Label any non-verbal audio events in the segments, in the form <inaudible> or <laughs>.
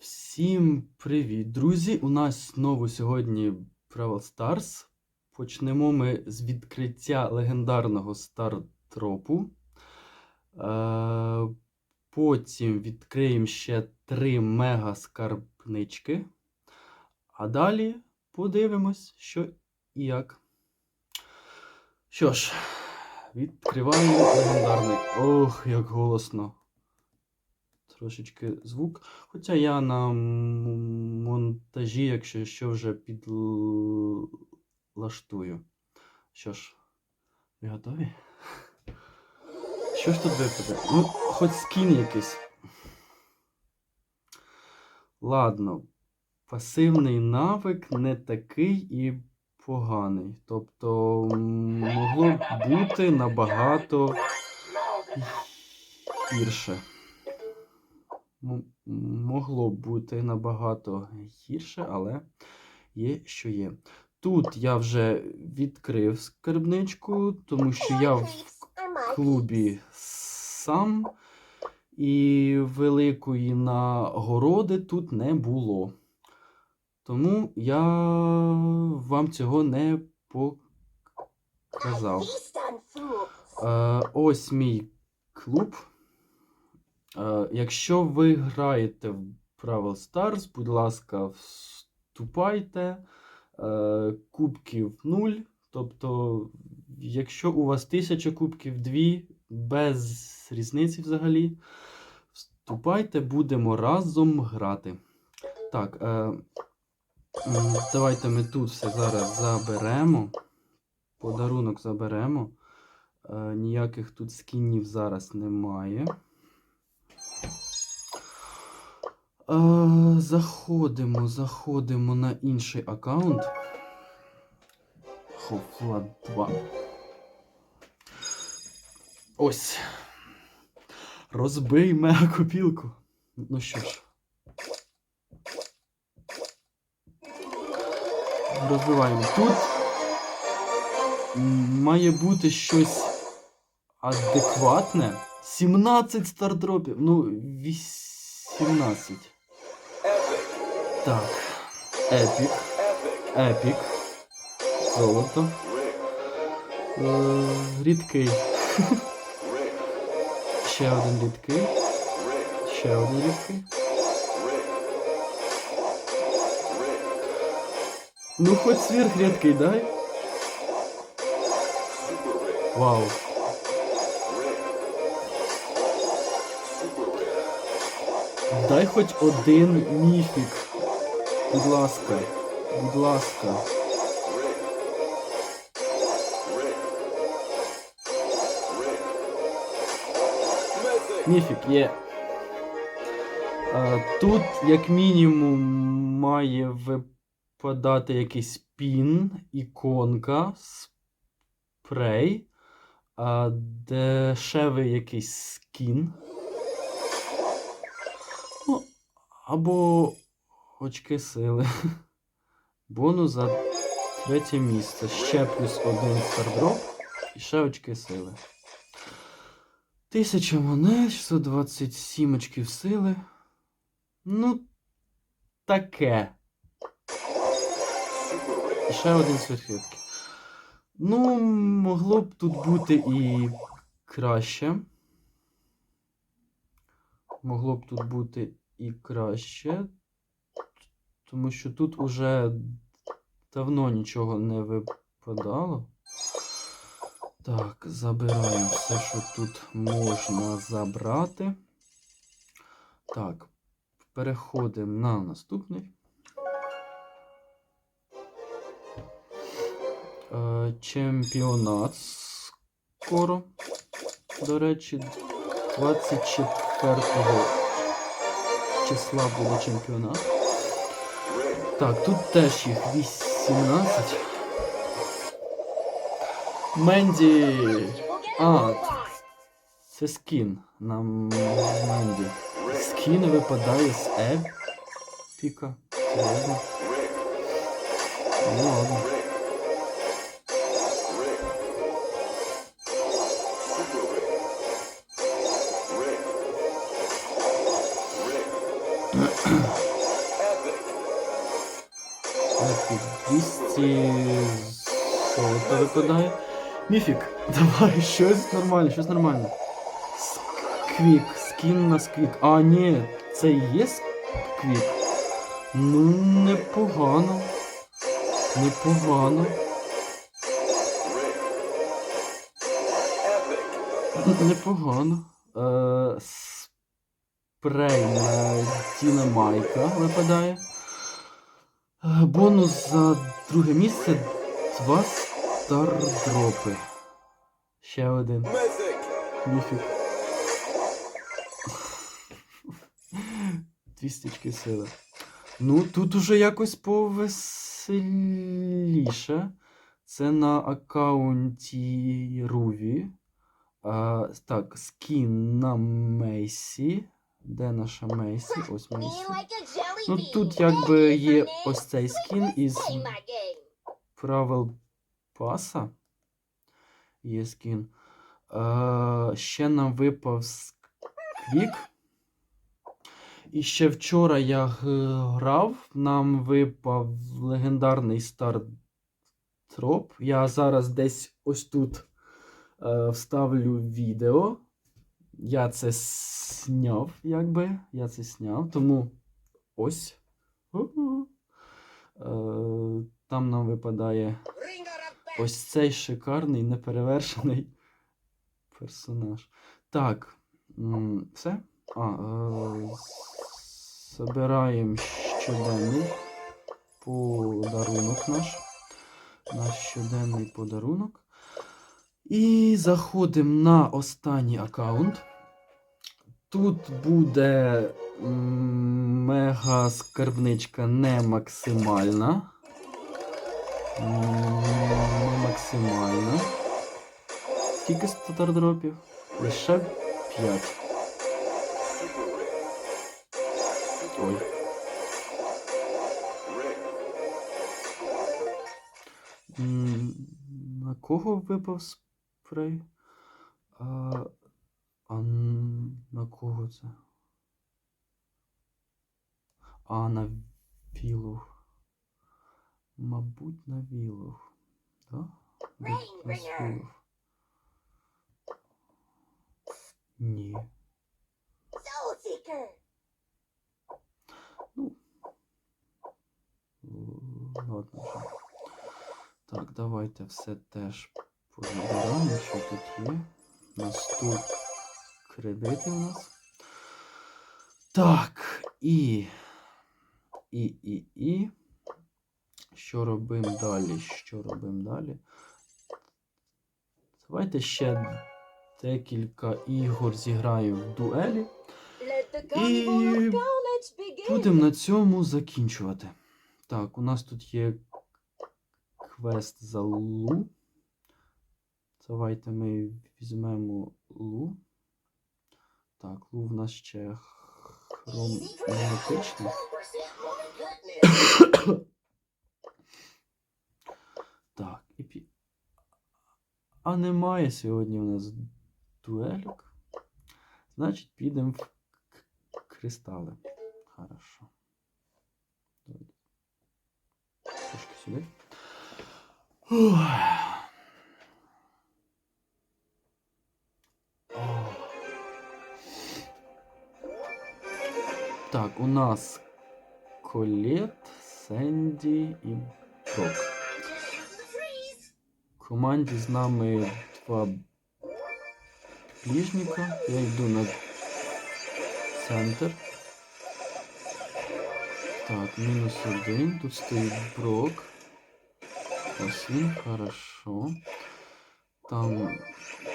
Всім привіт, друзі! У нас знову сьогодні Brawl Stars. Почнемо ми з відкриття легендарного стартропу. Е, потім відкриємо ще три мега скарбнички. А далі подивимось, що і як. Що ж, відкриваємо легендарний. Ох, як голосно. Трошечки звук. Хоча я на монтажі, якщо що, вже підлаштую. Що ж, ви готові? Що ж тут випаде? Ну, хоч скін якийсь. Ладно, пасивний навик не такий і поганий. Тобто могло бути набагато гірше. Могло бути набагато гірше, але є, що є. Тут я вже відкрив скарбничку, тому що я в клубі сам, і великої нагороди тут не було. Тому я вам цього не показав. Е, ось мій клуб. Е, якщо ви граєте в Brawl Stars, будь ласка, вступайте. Е, кубків 0. Тобто, якщо у вас 1000 кубків 2, без різниці взагалі, вступайте, будемо разом грати. Так, е, давайте ми тут все зараз заберемо. Подарунок заберемо. Ніяких тут скінів зараз немає. Заходимо, заходимо на інший аккаунт. Хофла 2. Ось. Розбий мегакопілку. Ну що ж. Розбиваємо. Тут має бути щось адекватне. 17 стардропів. Ну, 18. Так. Епік. Епік. Золото. Е, рідкий. <laughs> Ще один рідкий. Ще один рідкий. Ну, хоч сверх рідкий, дай. Вау. Дай хоч один міфік. Будь ласка. Будь ласка. Міфік є. Е, Тут, як мінімум, має випадати якийсь пін, іконка, спрей, а дешевий якийсь скін. Ну, або очки сили. <laughs> Бонус за третє місце. Ще плюс один стардроп і ще очки сили. Тисяча монет, 627 очків сили. Ну, таке. І ще один сверхрідкий. Ну, могло б тут бути і краще. Могло б тут бути і краще. Тому що тут уже давно нічого не випадало. Так, забираємо все, що тут можна забрати. Так, переходимо на наступний. Е, Чемпіонат скоро. До речі, 24 числа буде чемпіонат. Так, тут теж їх 18. Менді. А, це скін на Менді. Скін випадає з епіка. Серйозно? Ну ладно. 200 золота випадає. Міфік, давай, щось нормальне, щось нормальне. Сквік, скін на сквік. А, ні, це і є сквік. Ну, непогано. Непогано. Непогано. Е, спрей на Тіна Майка випадає. Е, бонус за друге місце. Два стардропи. Ще один. Міфік. <laughs> Дві сили. Ну, тут уже якось повеселіше. Це на аккаунті Руві. А, так, скін на Мейсі. Де наша Мейсі? Ось Мейсі. Ну тут якби є ось цей скін із правил паса. Є скін. А, ще нам випав сквік. І ще вчора я грав, нам випав легендарний стартроп. Я зараз десь ось тут е, вставлю відео. Я це сняв, якби. Я це сняв, тому ось. Е, там нам випадає ось цей шикарний, неперевершений персонаж. Так, все. А, е, Собираємо щоденний подарунок наш. Наш щоденний подарунок. І заходимо на останній аккаунт. Тут буде мега скарбничка не максимальна. Не максимальна. Скільки стардропів? Лише 5. Ой. На кого випав спрей? А, а на кого це? А, на Вілух. Мабуть, на Вілух. Да? Вілух? Ні. М, Ладно. Так, давайте все теж позабираємо, що тут є. У нас тут кредити у нас. Так, і. І, і, і. Що робимо далі? Що робимо далі? Давайте ще декілька ігор зіграємо в дуелі. І. Будемо на цьому закінчувати. Так, у нас тут є квест за Лу. Давайте ми візьмемо Лу. Так, Лу в нас ще хроматичний. <coughs> Так, і пі... А немає сьогодні у нас дуелік. Значить, підемо в кристали. Хорошо. Трошки сюди. Ух. Так, у нас Колет, Сенді і Брок. В команді з нами два ближника. Я йду на центр. Так, мінус один. Тут стоїть Брок. Ось він, хорошо. Там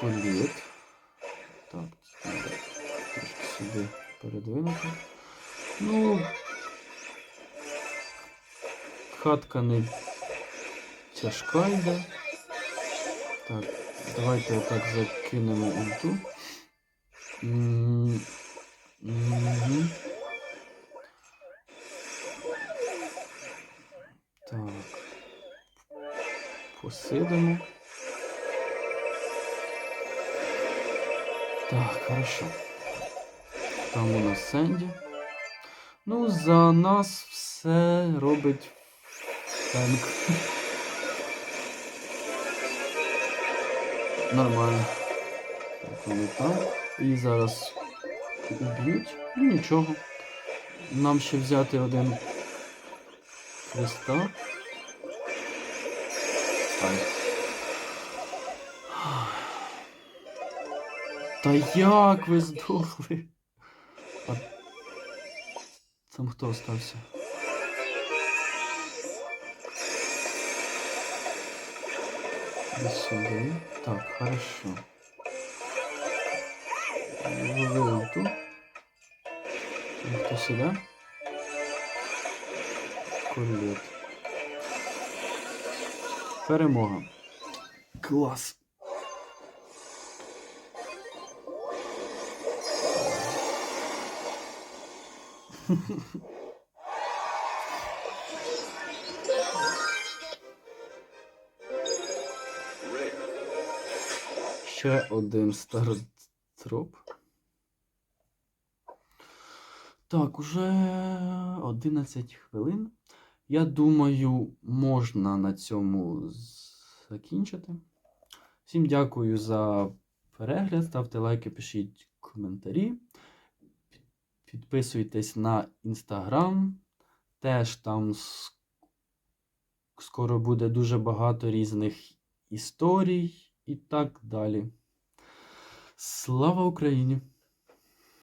колет. Так, треба трошки сюди передвинути. Ну. Хатка не тяжка йде. Так, давайте отак закинемо ульту. Мгм. Так. Посидимо. Так, хорошо. Там у нас Сенді. Ну, за нас все робить Танк. Нормально. Так, вони там. І зараз уб'ють. Ну нічого. Нам ще взяти один. Ай. Та як ви здохли? Там хто остався? Сюди. Так, хорошо. Ловили тут. Хто сюди? Королет. Перемога. Клас. <laughs> Ще один старотроп. Так, уже 11 хвилин. Я думаю, можна на цьому закінчити. Всім дякую за перегляд. Ставте лайки, пишіть коментарі. Під- Підписуйтесь на інстаграм. Теж там скоро буде дуже багато різних історій і так далі. Слава Україні!